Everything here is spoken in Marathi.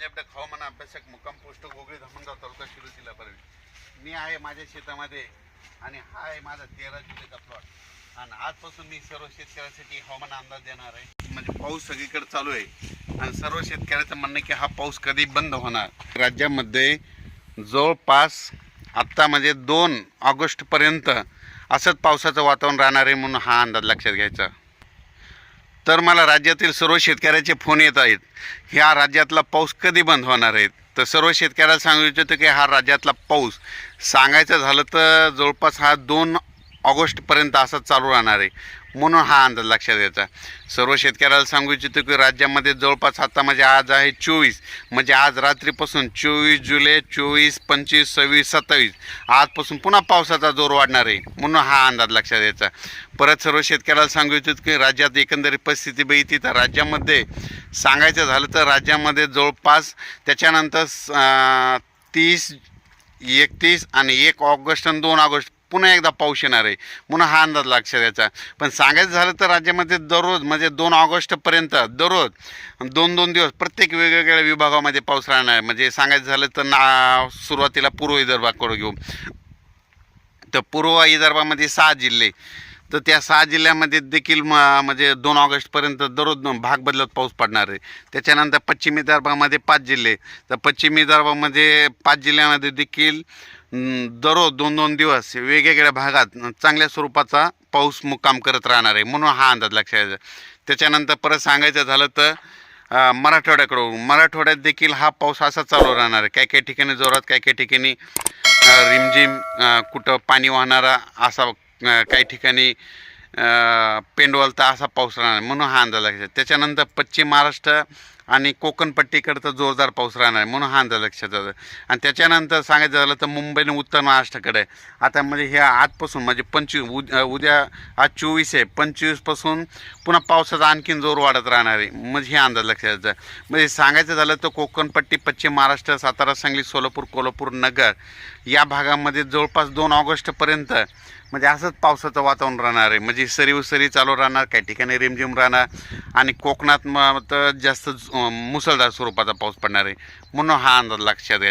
पंजाब हवामान अभ्यासक मुक्काम पोस्ट गोगळी धामणगाव तालुका शिरू जिल्हा परवी मी आहे माझ्या शेतामध्ये आणि हा आहे माझा तेरा जुलैचा प्लॉट आणि आजपासून मी सर्व शेतकऱ्यांसाठी हवामान अंदाज देणार आहे. म्हणजे पाऊस सगळीकडे चालू आहे. आणि सर्व शेतकऱ्याचं म्हणणं की हा पाऊस कधी बंद होणार? राज्यामध्ये जवळपास आत्ता म्हणजे दोन ऑगस्टपर्यंत असंच पावसाचं वातावरण राहणार आहे म्हणून हा अंदाज लक्षात घ्यायचा. तर मला राज्यातील सर्व शेतकऱ्याचे फोन येत आहेत. ह्या राज्यातला पाऊस कधी बंद होणार आहे? तर सर्व शेतकऱ्याला सांगू इच्छितो की हा राज्यातला पाऊस सांगायचं झालं तर जवळपास हा दोन ऑगस्टपर्यंत असा चालू राहणार आहे. म्हणून हा अंदाज लक्षात घ्यायचा सर्व शेतकऱ्याला सांगू इच्छितो की राज्यामध्ये जवळपास आता म्हणजे आज आहे चोवीस. म्हणजे आज रात्रीपासून चोवीस जुलै चोवीस पंचवीस सव्वीस सत्तावीस. आजपासून पुन्हा पावसाचा जोर वाढणार आहे. म्हणून हा अंदाज लक्षात द्यायचा परत सर्व शेतकऱ्याला सांगू इच्छितो की राज्यात एकंदरीत परिस्थिती बघितली तर राज्यामध्ये सांगायचं झालं तर राज्यामध्ये जवळपास त्याच्यानंतर तीस एकतीस आणि एक ऑगस्ट आणि दोन ऑगस्ट पुन्हा एकदा पाऊस येणार आहे. म्हणून हा अंदाज लक्षात द्यायचा पण सांगायचं झालं तर राज्यामध्ये दररोज म्हणजे दोन ऑगस्टपर्यंत दररोज दोन दोन दिवस प्रत्येक वेगवेगळ्या विभागामध्ये पाऊस राहणार आहे. म्हणजे सांगायचं झालं तर ना सुरुवातीला पूर्व विदर्भाकडे घेऊ. तर पूर्व विदर्भामध्ये सहा जिल्हे. तर त्या सहा जिल्ह्यामध्ये देखील म म्हणजे दोन ऑगस्टपर्यंत दररोज भाग बदलत पाऊस पडणार आहे. त्याच्यानंतर पश्चिम विदर्भामध्ये पाच जिल्हे. तर पश्चिम विदर्भामध्ये पाच जिल्ह्यामध्ये देखील दररोज दोन दोन दिवस वेगवेगळ्या भागात चांगल्या स्वरूपाचा पाऊस मुक्काम करत राहणार आहे म्हणून हा अंदाज लक्षात घ्यायचा त्याच्यानंतर परत सांगायचं झालं तर मराठवाड्याकडून मराठवाड्यात देखील हा पाऊस असा चालू राहणार आहे. काही काही ठिकाणी जोरात काही काही ठिकाणी रिमझिम कुठं पाणी वाहणारा असा काही ठिकाणी पेंडवलता असा पाऊस राहणार म्हणून हा अंदाज लक्षात त्याच्यानंतर पश्चिम महाराष्ट्र आणि कोकणपट्टीकडचा जोरदार पाऊस राहणार आहे म्हणून हा अंदाज लक्षात येतो आणि त्याच्यानंतर सांगायचं झालं तर मुंबई आणि उत्तर महाराष्ट्राकडे आता म्हणजे ह्या आजपासून म्हणजे पंचवीस उद्या उद्या आज चोवीस आहे पंचवीसपासून पुन्हा पावसाचा आणखीन जोर वाढत राहणार आहे म्हणजे हे अंदाज लक्षात जातं. म्हणजे सांगायचं झालं तर कोकणपट्टी पश्चिम महाराष्ट्र सातारा सांगली सोलापूर कोल्हापूर नगर या भागामध्ये जवळपास दोन ऑगस्टपर्यंत म्हणजे असंच पावसाचं वातावरण राहणार आहे. म्हणजे सरी उसरी चालू राहणार काही ठिकाणी रिमझिम राहणार आणि कोकणात मग तर जास्त मुसळधार स्वरूपाचा पाऊस पडणार आहे म्हणून हा अंदाज लक्षात घ्या